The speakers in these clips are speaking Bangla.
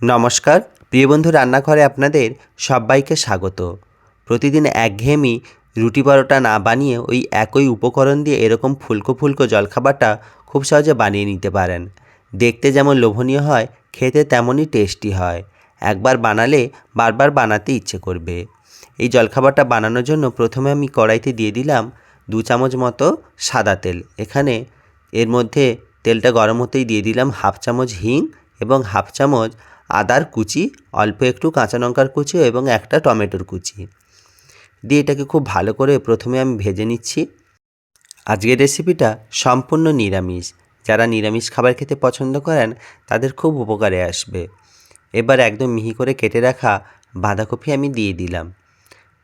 নমস্কার। প্রিয় বন্ধু, রান্নাঘরে আপনাদের সবাইকে স্বাগত। প্রতিদিন একঘেয়েমি রুটি পরোটা না বানিয়ে ওই একই উপকরণ দিয়ে এরকম ফুলকো ফুলকো জলখাবারটা খুব সহজে বানিয়ে নিতে পারেন। দেখতে যেমন লোভনীয় হয়, খেতে তেমনই টেস্টি হয়। একবার বানালে বারবার বানাতে ইচ্ছে করবে। এই জলখাবারটা বানানোর জন্য প্রথমে আমি কড়াইতে দিয়ে দিলাম দু চামচ মতো সাদা তেল। এখানে এর মধ্যে তেলটা গরম হতেই দিয়ে দিলাম হাফ চামচ হিং এবং হাফ চামচ আদার কুচি, অল্প একটু কাঁচা লঙ্কার কুচি এবং একটা টমেটোর কুচি। দিয়ে এটাকে খুব ভালো করে প্রথমে আমি ভেজে নিচ্ছি। আজকের রেসিপিটা সম্পূর্ণ নিরামিষ। যারা নিরামিষ খাবার খেতে পছন্দ করেন, তাদের খুব উপকারে আসবে। এবার একদম মিহি করে কেটে রাখা বাঁধাকপি আমি দিয়ে দিলাম।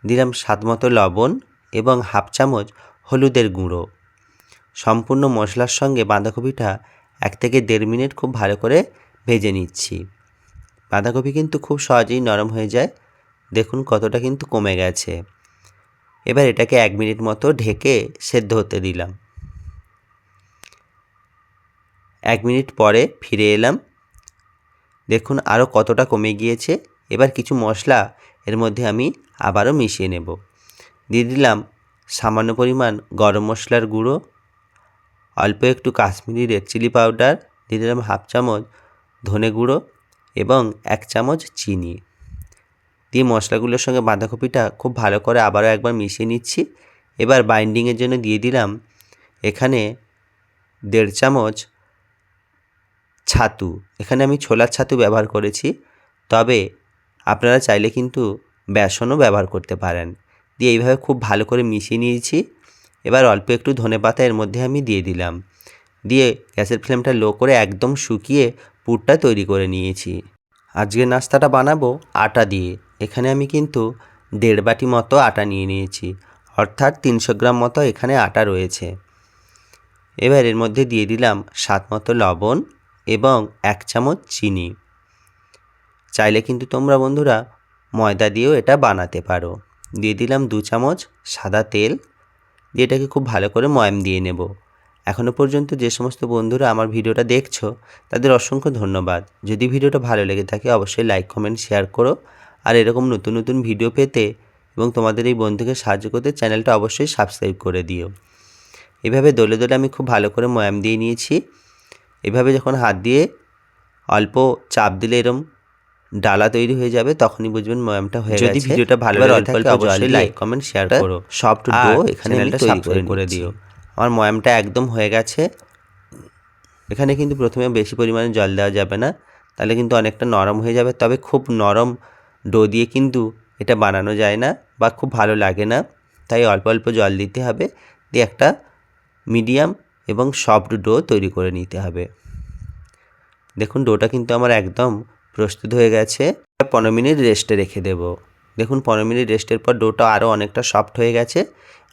দিলাম স্বাদ মতো লবণ এবং হাফ চামচ হলুদের গুঁড়ো। সম্পূর্ণ মশলার সঙ্গে বাঁধাকপিটা এক থেকে দেড় মিনিট খুব ভালো করে ভেজে নিচ্ছি। বাঁধাকপি কিন্তু খুব সহজেই নরম হয়ে যায়। দেখুন কতটা কিন্তু কমে গেছে। এবার এটাকে এক মিনিট মতো ঢেকে সেদ্ধ হতে দিলাম। এক মিনিট পরে ফিরে এলাম। দেখুন আরও কতটা কমে গিয়েছে। এবার কিছু মশলা এর মধ্যে আমি আবারও মিশিয়ে নেব। দিয়ে দিলাম সামান্য পরিমাণ গরম মশলার গুঁড়ো, অল্প একটু কাশ্মীরি রেড চিলি পাউডার, দিয়ে দিলাম হাফ চামচ ধনে গুঁড়ো এবং এক চামচ চিনি। দিয়ে মশলাগুলোর সঙ্গে বাঁধাকপিটা খুব ভালো করে আবারও একবার মিশিয়ে নিচ্ছি। এবার বাইন্ডিংয়ের জন্য দিয়ে দিলাম এখানে দেড় চামচ ছাতু। এখানে আমি ছোলার ছাতু ব্যবহার করেছি। তবে আপনারা চাইলে কিন্তু বেসনও ব্যবহার করতে পারেন। দিয়ে এইভাবে খুব ভালো করে মিশিয়ে নিয়েছি। এবার অল্প একটু ধনে পাতা এর মধ্যে আমি দিয়ে দিলাম। দিয়ে গ্যাসের ফ্লেমটা লো করে একদম শুকিয়ে পুরটা তৈরি করে নিয়েছি। আজকে নাস্তাটা বানাবো আটা দিয়ে। এখানে আমি কিন্তু দেড় বাটি মতো আটা নিয়ে নিয়েছি, অর্থাৎ তিনশো গ্রাম মতো এখানে আটা রয়েছে। এবার এর মধ্যে দিয়ে দিলাম স্বাদ মতো লবণ এবং এক চামচ চিনি। চাইলে কিন্তু তোমরা বন্ধুরা ময়দা দিয়েও এটা বানাতে পারো। দিয়ে দিলাম দু চামচ সাদা তেল। দিয়ে এটাকে খুব ভালো করে ময়াম দিয়ে নেব। এখনও পর্যন্ত যে সমস্ত বন্ধুরা আমার ভিডিওটা দেখছ তাদের অসংখ্য ধন্যবাদ। যদি ভিডিওটা ভালো লেগে থাকে অবশ্যই লাইক কমেন্ট শেয়ার করো। আর এরকম নতুন নতুন ভিডিও পেতে এবং তোমাদের এই বন্ধুকে সাহায্য করতে চ্যানেলটা অবশ্যই সাবস্ক্রাইব করে দিও। এভাবে দলে দলে আমি খুব ভালো করে ময়াম দিয়ে নিয়েছি। এভাবে যখন হাত দিয়ে অল্প চাপ দিলে এরম ডালা তৈরি হয়ে যাবে তখনই বুঝবেন ময়ামটা হয়ে গেছে। যদি ভিডিওটা ভালো লাগে অবশ্যই লাইক কমেন্ট শেয়ার করো। সফট ডো এখানে তৈরি করে দিও। আমার ময়ামটা একদম হয়ে গেছে। এখানে কিন্তু প্রথমে বেশি পরিমাণে জল দেওয়া যাবে না, তাহলে কিন্তু অনেকটা নরম হয়ে যাবে। তবে খুব নরম ডো দিয়ে কিন্তু এটা বানানো যায় না বা খুব ভালো লাগে না। তাই অল্প অল্প জল দিতে হবে, দিয়ে একটা মিডিয়াম এবং সফট ডো তৈরি করে নিতে হবে। দেখুন, ডোটা কিন্তু আমার একদম প্রস্তুত হয়ে গেছে। পনেরো মিনিট রেস্টে রেখে দেব। দেখুন, পনেরো মিনিট রেস্টের পর ডোটা আরও অনেকটা সফট হয়ে গেছে।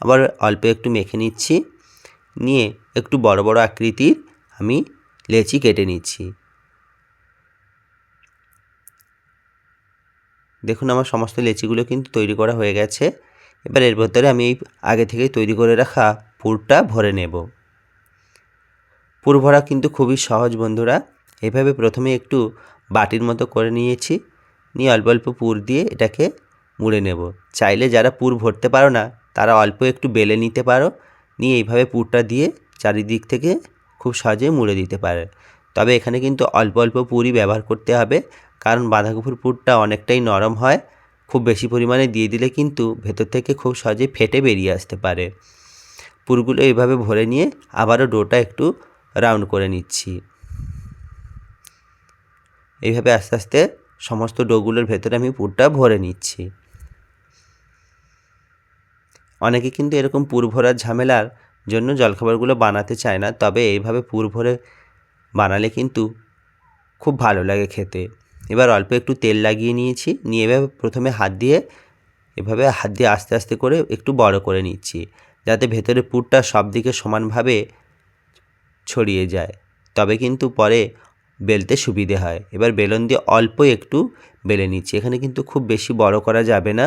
আবার অল্প একটু মেখে নিচ্ছি। নিয়ে একটু বড় বড় আকৃতির আমি লেচি কেটে নিচ্ছি। দেখুন আমার সমস্ত লেচিগুলো কিন্তু তৈরি করা হয়ে গেছে। এবার এর ভেতরে আমি এই আগে থেকেই তৈরি করে রাখা পুরটা ভরে নেব। পুর ভরা কিন্তু খুবই সহজ বন্ধুরা। এভাবে প্রথমে একটু বাটির মতো করে নিয়েছি। নিয়ে অল্প অল্প পুর দিয়ে এটাকে মুড়ে নেব। চাইলে যারা পুর ভরতে পারো না, তারা অল্প একটু বেলে নিতে পারো। নিয়ে এইভাবে পুরটা দিয়ে চারিদিক থেকে খুব সহজে মুড়ে দিতে পারে। তবে এখানে কিন্তু অল্প অল্প পুরই ব্যবহার করতে হবে, কারণ বাঁধাকপির পুরটা অনেকটাই নরম হয়। খুব বেশি পরিমাণে দিয়ে দিলে কিন্তু ভেতর থেকে খুব সহজে ফেটে বেরিয়ে আসতে পারে। পুরগুলো এইভাবে ভরে নিয়ে আবারও ডোটা একটু রাউন্ড করে নিচ্ছি। এইভাবে আস্তে আস্তে সমস্ত ডোগুলোর ভেতরে আমি পুরটা ভরে নিচ্ছি। অনেকে কিন্তু এরকম পুর ভরার ঝামেলার জন্য জলখাবারগুলো বানাতে চায় না, তবে এইভাবে পুর ভরে বানালে কিন্তু খুব ভালো লাগে খেতে। এবার অল্প একটু তেল লাগিয়ে নিয়েছি, নিয়ে এভাবে প্রথমে হাত দিয়ে এভাবে হাত দিয়ে আস্তে আস্তে করে একটু বড় করে নিচ্ছি, যাতে ভেতরে পুরটা সব দিকে সমানভাবে ছড়িয়ে যায়। তবে কিন্তু পরে বেলতে সুবিধে হয়। এবার বেলন দিয়ে অল্প একটু বেলে নিচ্ছি। এখানে কিন্তু খুব বেশি বড় করা যাবে না।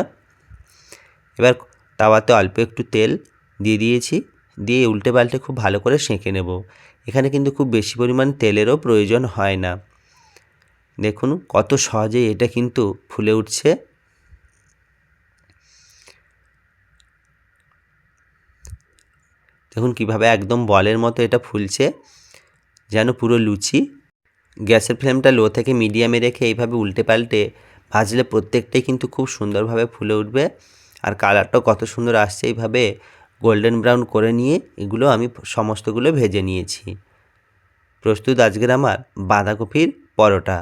এবার তাওয়াতে অল্প একটু তেল দিয়ে দিয়েছি, দিয়ে উল্টে পাল্টে খুব ভালো করে সেঁকে নেব। এখানে কিন্তু খুব বেশি পরিমাণ তেলেরও প্রয়োজন হয় না। দেখুন কত সহজেই এটা কিন্তু ফুলে উঠছে। দেখুন কীভাবে একদম বলের মতো এটা ফুলছে, যেন পুরো লুচি। গ্যাসের ফ্লেমটা লো থেকে মিডিয়ামে রেখে এইভাবে উল্টে পাল্টে ভাজলে প্রত্যেকটাই কিন্তু খুব সুন্দরভাবে ফুলে উঠবে। আর কালারটাও কত সুন্দর আসছে। এইভাবে গোল্ডেন ব্রাউন করে নিয়ে এগুলো আমি সমস্তগুলো ভেজে নিয়েছি। প্রস্তুত আজকের আমার বাঁধাকপির পরোটা।